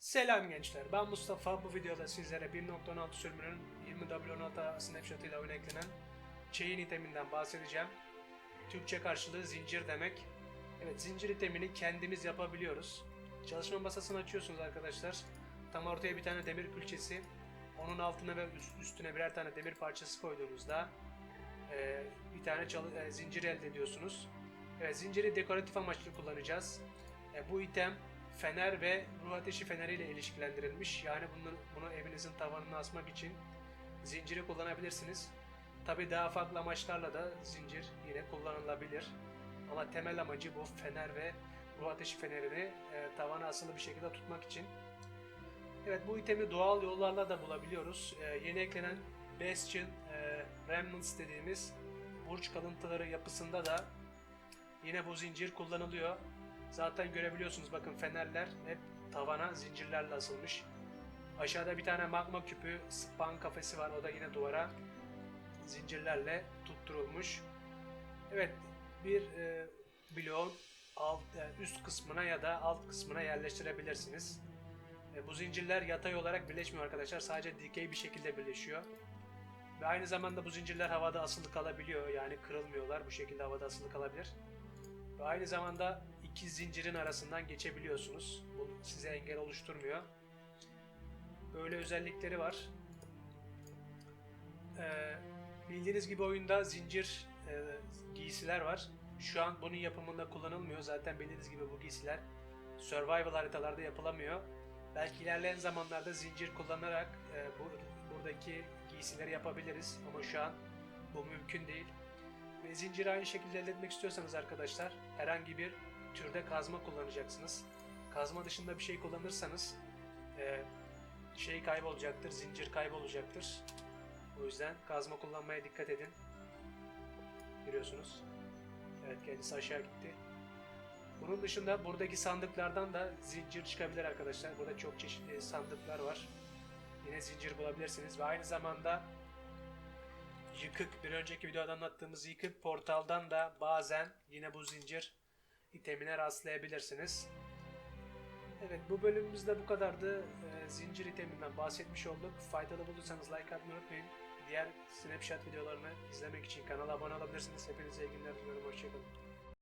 Selam gençler, ben Mustafa. Bu videoda sizlere 1.16 sürümünün 20W16 snapshot ile oyuna eklenen chain iteminden bahsedeceğim. Türkçe karşılığı zincir demek. Evet, zincir itemini kendimiz yapabiliyoruz. Çalışma masasını açıyorsunuz arkadaşlar. Tam ortaya bir tane demir külçesi, onun altına ve üst- üstüne birer tane demir parçası koyduğunuzda e, bir tane e, zincir elde ediyorsunuz. Evet, zinciri dekoratif amaçlı kullanacağız. E, bu item fener ve ruh ateşi feneriyle ilişkilendirilmiş. Yani bunu, bunu evinizin tavanına asmak için zinciri kullanabilirsiniz. Tabi daha farklı amaçlarla da zincir yine kullanılabilir. Ama temel amacı bu fener ve ruh ateşi fenerini e, tavana asılı bir şekilde tutmak için. Evet bu itemi doğal yollarla da bulabiliyoruz. E, yeni eklenen Bastion e, Remnants dediğimiz burç kalıntıları yapısında da yine bu zincir kullanılıyor. Zaten görebiliyorsunuz bakın fenerler hep tavana zincirlerle asılmış. Aşağıda bir tane magma küpü, spawn kafesi var. O da yine duvara zincirlerle tutturulmuş. Evet, bir e, bloğun alt, e, üst kısmına ya da alt kısmına yerleştirebilirsiniz. E, bu zincirler yatay olarak birleşmiyor arkadaşlar. Sadece dikey bir şekilde birleşiyor. Ve aynı zamanda bu zincirler havada asılı kalabiliyor. Yani kırılmıyorlar. Bu şekilde havada asılı kalabilir. Ve aynı zamanda iki zincirin arasından geçebiliyorsunuz. Bu size engel oluşturmuyor. Böyle özellikleri var. Ee, bildiğiniz gibi oyunda zincir e, giysiler var. Şu an bunun yapımında kullanılmıyor. Zaten bildiğiniz gibi bu giysiler survival haritalarda yapılamıyor. Belki ilerleyen zamanlarda zincir kullanarak e, bu buradaki giysileri yapabiliriz. Ama şu an bu mümkün değil. Ve zinciri aynı şekilde elde etmek istiyorsanız arkadaşlar herhangi bir türde kazma kullanacaksınız. Kazma dışında bir şey kullanırsanız e, şey kaybolacaktır, zincir kaybolacaktır. O yüzden kazma kullanmaya dikkat edin. Görüyorsunuz. Evet kendisi aşağı gitti. Bunun dışında buradaki sandıklardan da zincir çıkabilir arkadaşlar. Burada çok çeşitli sandıklar var. Yine zincir bulabilirsiniz ve aynı zamanda yıkık bir önceki videoda anlattığımız yıkık portaldan da bazen yine bu zincir itemine rastlayabilirsiniz. Evet bu bölümümüzde bu kadardı. Ee, zincir iteminden bahsetmiş olduk. Faydalı bulduysanız like atmayı unutmayın. Diğer snapshot videolarını izlemek için kanala abone olabilirsiniz. Hepinize iyi günler diliyorum. Hoşçakalın.